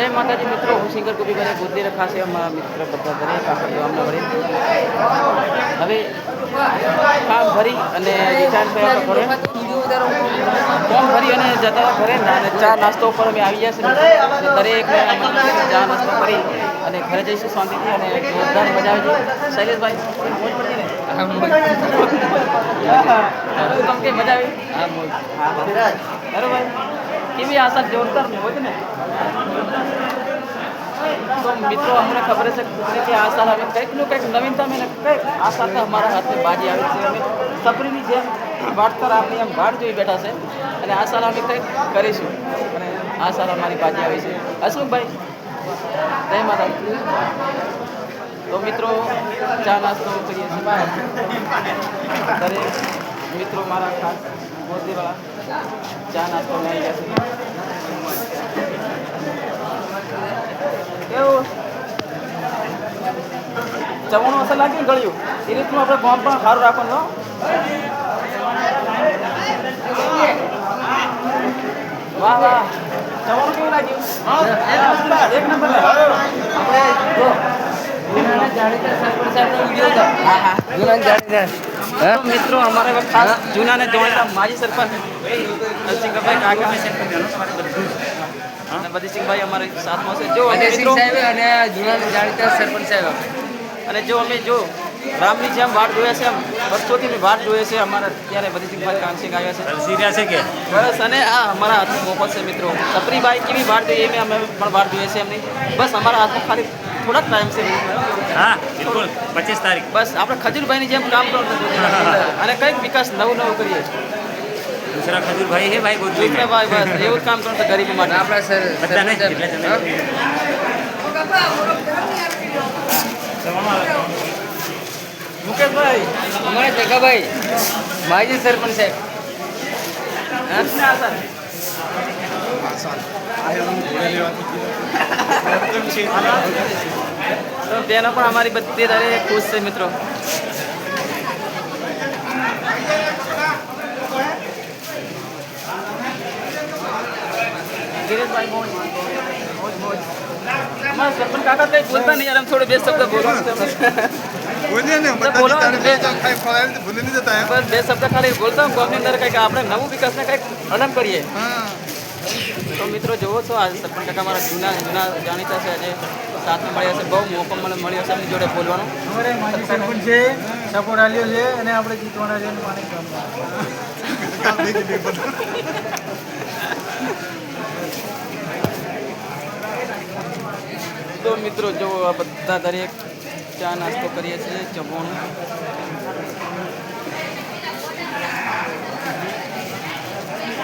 જય માતાજી મિત્રો હું સિંગર કુબીભાઈ બુદ્ધિ રખાશે અમારા મિત્ર બધા દરેક આખા ગામના વડે હવે કામ ભરી અને રિટાયર થયા ઘરે ફોર્મ ભરી અને જતા ઘરે અને ચા નાસ્તો ઉપર અમે આવી જશે કરી ચા નાસ્તો કરી અને ઘરે જઈશું શાંતિથી અને જોરદાર મજા આવી છે શૈલેષભાઈ મોજ પડતી ને? કે મજા આવી? હા મોજ. બરોબર. કેવી આશા જોરદાર મોજ ને. તો મિત્રો, અમને ખબર છે કે આ સાલ અમે કંઈકનું કંઈક નવીનતા મેં કંઈક આ સાલ તો અમારા હાથે બાજી આવી છે. અમે સપરીની જેમ વાટકર આપણે એમ વાટ જોઈ બેઠા છે અને આ અમે કંઈક કરીશું. અને આ અમારી બાજી આવી છે. અશોકભાઈ, જય માતા તો મિત્રો, ચા નાસ્તો કરીએ છીએ. દરેક મિત્રો મારા ખાસ મોરબીવાળા ચા નાસ્તો લઈ ગયા છે. જમવાનું અસર લાગે ને ગળ્યું? એ રીતનું આપણે ગામ પણ સારું રાખવાનું. વાહ વાહ. જમવાનું કેવું લાગ્યું? એક નંબર આપણે જો. જૂનાના જાણીતા સરપંચ સાહેબનો વીડિયો હતો. હા હા. જૂના જાણીતા મિત્રો અમારે ખાસ જૂના ને જાણીતા માજી સરપંચ નરસિંહભાઈ કાકા અને બદીસિંહભાઈ અમારે સાથમાં છે. જો અને જૂના જાણીતા સરપંચ સાહેબ અને જો અમે જો રામની જેમ વાટ જોઈએ છે એમ. વર્ષોથી બી વાટ જોઈએ છે અમારા ત્યારે બદીસિંહભાઈ કાનસિંહ આવ્યા છે. સીર્યા છે કે? બસ અને આ અમારા હાથમાં મોફત છે મિત્રો. સપરીભાઈ કેવી વાટ જોઈએ એમ અમે પણ વાટ જોઈએ છે એમની. બસ અમારા હાથમાં ખાલી થોડાક ટાઈમ છે હા બિલકુલ. પચીસ તારીખ. બસ આપણે ખજૂરભાઈની જેમ કામ કરવાનું અને કંઈક વિકાસ નવું નવું કરીએ. દૂસરા ખજૂરભાઈ હે ભાઈ બસ એવું કામ કરવું છે ગરીબો માટે. આપણા સર બધા અમારા જગાભાઈ માજી સરપંચ સાહેબ. તો બેનો પણ અમારી બધી તારે ખુશ છે મિત્રો. ગિરીશભાઈ મોજ મોજ મોજ. સરપંચ કાકા કઈ બોલતા નહીં યાર થોડે બે શબ્દ બોલો બે શબ્દ ખાલી બોલતા હું ગામની અંદર કંઈક આપણે નવું વિકાસને કંઈક અલગ કરીએ. તો મિત્રો જુઓ છો આ સરપંચ કાકા મારા જૂના જૂના જાણીતા છે આજે સાથે મળ્યા છે બહુ મોકો મને મળ્યો છે એમની જોડે બોલવાનો. અમારે માજી સરપંચ છે સપોર્ટ આલ્યો છે અને આપણે જીતવાના છે કામ તો મિત્રો જો આ બધા દરેક ચા નાસ્તો કરીએ છીએ જમવાનું